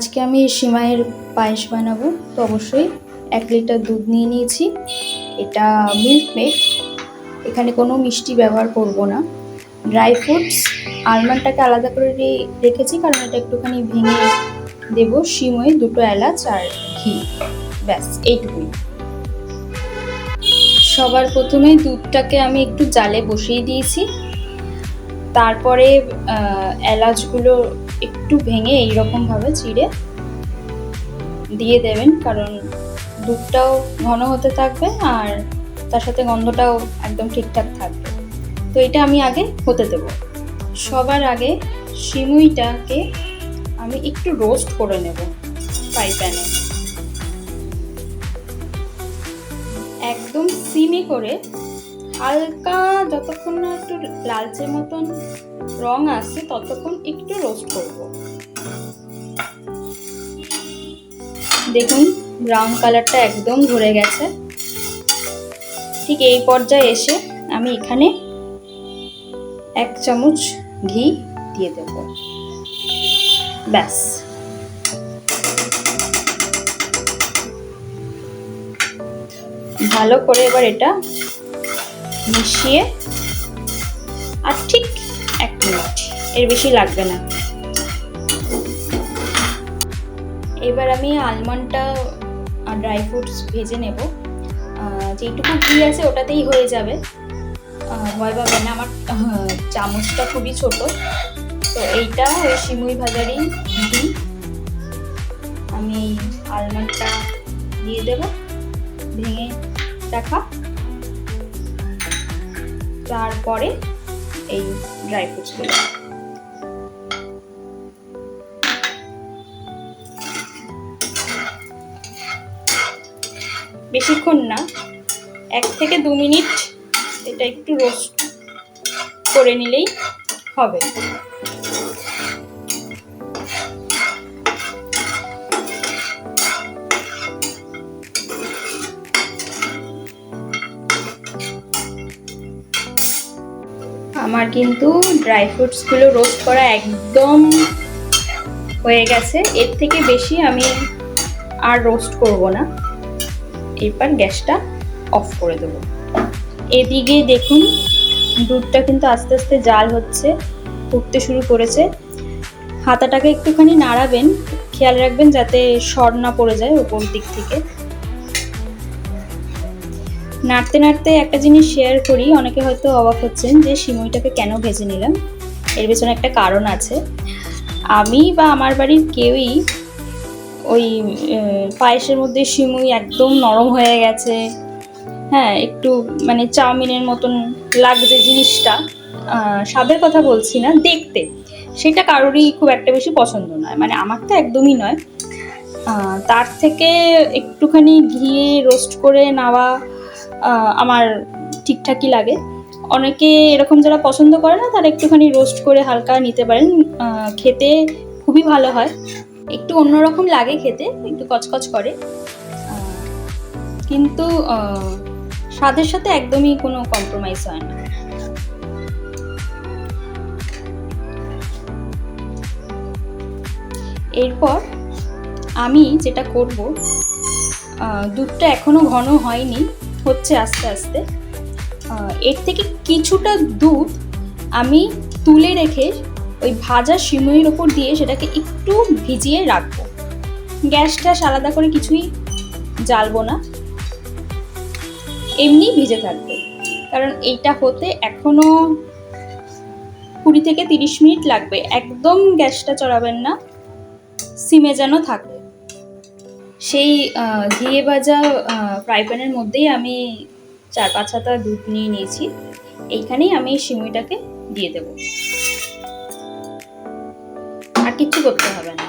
আজকে আমি সিমাইয়ের পায়েস বানাবো। তো অবশ্যই এক লিটার দুধ নিয়ে নিয়েছি। এটা মিল্ক মেড। এখানে কোনো মিষ্টি ব্যবহার করব না। ড্রাই ফ্রুটস, আলমন্ডটাকে আলাদা করে রেখেছি কারণ এটা একটুখানি ভেঙে দেবো। সিমই দুটো এলাচ আর ঘি। ব্যাস, এইটুকুই। সবার প্রথমে দুধটাকে আমি একটু জালে বসিয়ে দিয়েছি। তারপরে এলাচগুলো একটু ভেঙে এইরকমভাবে চিড়ে দিয়ে দেবেন, কারণ দুধটাও ঘন হতে থাকবে আর তার সাথে গন্ধটাও একদম ঠিকঠাক থাকবে। তো এটা আমি আগে হতে দেব। সবার আগে সিমুইটাকে আমি একটু রোস্ট করে নেব ফ্রাই প্যানে একদম সিমি করে হালকা, যতক্ষণ না একটু লালচে মতন রং আসছে ততক্ষণ একটু রোস্ট করব। দেখুন ব্রাউন কালারটা একদম ধরে গেছে। ঠিক এই পর্যায়ে এসে আমি এখানে এক চামচ ঘি দিয়ে দেব। ব্যাস। ভালো করে এবার এটা মিশিয়ে আর ঠিক এক মিনিট, এর বেশি লাগবে না। এবার আমি আলমন্ডটা ড্রাই ফ্রুটস ভেজে নেব। যেইটুকু ঘি আছে ওটাতেই হয়ে যাবে। ভয় পাবে না, আমার চামচটা খুবই ছোট। তো এইটা ওই সিমুই ভাজারই ঘি। আমি আলমন্ডটা দিয়ে দেব, ভেঙে রাখা। তারপরে এই ড্রাই ফ্রুটসগুলো বেশিক্ষণ না, এক থেকে দু মিনিট এটা একটু রোস্ট করে নিলেই হবে। আমার কিন্তু ড্রাই ফ্রুটসগুলো রোস্ট করা একদম হয়ে গেছে। এর থেকে বেশি আমি আর রোস্ট করব না। এরপর গ্যাসটা অফ করে দেবো। এদিকে দেখুন, দুধটা কিন্তু আস্তে আস্তে জাল হচ্ছে, ফুটতে শুরু করেছে। হাতাটাকে একটুখানি নাড়াবেন, খেয়াল রাখবেন যাতে সর না পড়ে যায় উপর দিক থেকে। নাড়তে নাড়তে একটা জিনিস শেয়ার করি, অনেকে হয়তো অবাক হচ্ছেন যে সিমুইটাকে কেন ভেজে নিলাম? এর পেছনে একটা কারণ আছে। আমি বা আমার বাড়ির কেউই ওই পায়েসের মধ্যে সিমুই একদম নরম হয়ে গেছে। হ্যাঁ একটু মানে চাউমিনের মতন লাগছে জিনিসটা। স্বাদের কথা বলছি না, দেখতে। সেটা কারোরই খুব একটা বেশি পছন্দ নয় মানে আমার তো একদমই নয়। তার থেকে একটুখানি ঘিয়ে রোস্ট করে নেওয়া আমার ঠিকঠাকই লাগে। অনেকে এরকম যারা পছন্দ করে না, তারা একটুখানি রোস্ট করে হালকা নিতে পারেন। খেতে খুবই ভালো হয়। একটু অন্যরকম লাগে খেতে, একটু কচকচ করে। কিন্তু স্বাদের সাথে একদমই কোনো কম্প্রোমাইজ হয় না। এরপর আমি যেটা করব দুধটা এখনও ঘন হয়নি। হচ্ছে আস্তে আস্তে। এর থেকে কিছুটা দুধ আমি তুলে রেখে ওই ভাজা সিমুইয়ের ওপর দিয়ে সেটাকে একটু ভিজিয়ে রাখব। গ্যাসটা আলাদা করে কিছুই জ্বালবো না। এমনি ভিজে থাকবে। কারণ এইটা হতে এখনও কুড়ি থেকে তিরিশ মিনিট লাগবে। একদম গ্যাসটা চড়াবেন না। সিমে যেন থাকে। সেই ঘিয়ে ভাজা ফ্রাই প্যানের মধ্যেই আমি চার পাঁচ হাতা দুধ নিয়ে নিয়েছি। এইখানেই আমি সিমুইটাকে দিয়ে দেব। আর কিচ্ছু করতে হবে না।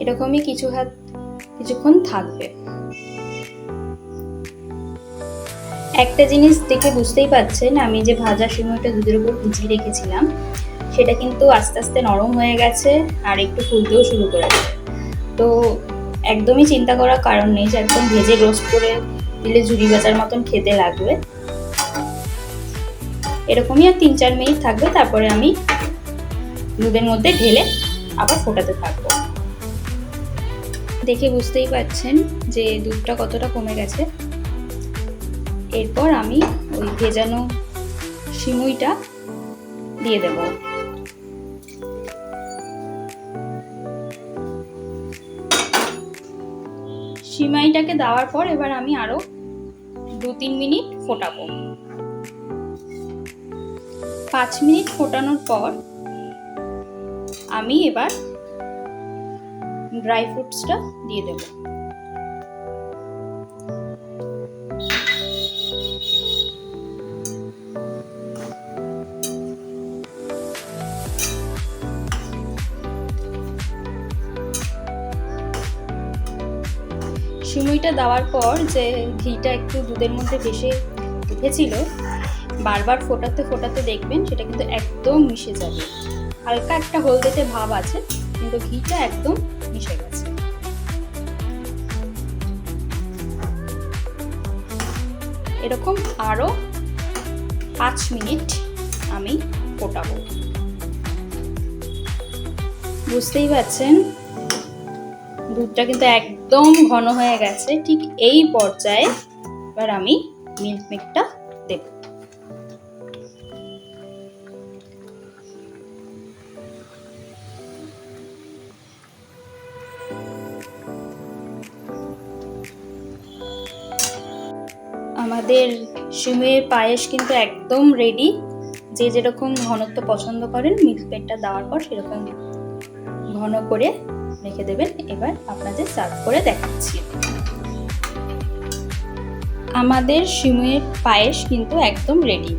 এরকমই কিছু হাত, কিছুক্ষণ থাকবে। একটা জিনিস দেখে বুঝতেই পারছেন, আমি যে ভাজা সিমুইটা দুধের উপর ভিজিয়ে রেখেছিলাম সেটা কিন্তু আস্তে আস্তে নরম হয়ে গেছে আর একটু ফুলতেও শুরু করেছে। তো একদমই চিন্তা করার কারণ নেই যে একদম ভেজে রোস্ট করে দিলে ঝুড়ি বাজার মতন খেতে লাগবে। এরকমই আর তিন চার মিনিট থাকবে, তারপরে আমি দুধের মধ্যে ঢেলে আবার ফোটাতে থাকব। দেখে বুঝতেই পারছেন যে দুধটা কতটা কমে গেছে। এরপর আমি ওই ভেজানো সিমুইটা দিয়ে দেব। সিমাইটাকে দেওয়ার পর এবার আমি আরও দু তিন মিনিট ফোটাবো। পাঁচ মিনিট ফোটানোর পর আমি এবার ড্রাই ফ্রুটসটা দিয়ে দেব। সিমুইটা দেওয়ার পর যে ঘিটা একটু দুধের মধ্যে ভেসে উঠেছিল, বারবার ফোটাতে ফোটাতে দেখবেন সেটা কিন্তু একদম মিশে যাবে। হালকা একটা হলদেটে ভাব আছে, কিন্তু ঘিটা একদম মিশে গেছে। এরকম আরও পাঁচ মিনিট আমি ফোটাবো। বুঝতেই পারছেন? দুধটা কিন্তু একদম ঘন হয়ে গেছে, ঠিক এই পর্যায়ে এবার আমি মিল্ক মেকটা দেব। আমাদের সিমের পায়েস কিন্তু একদম রেডি যে যেরকম ঘনত্ব পছন্দ করেন মিল্ক মেকটা দেওয়ার পর সেরকম ঘন করে রেখে দেবেন। এবার আপনাদের সার্ভ করে দেখাচ্ছি। আমাদের সিমুয়ের পায়েস কিন্তু একদম রেডি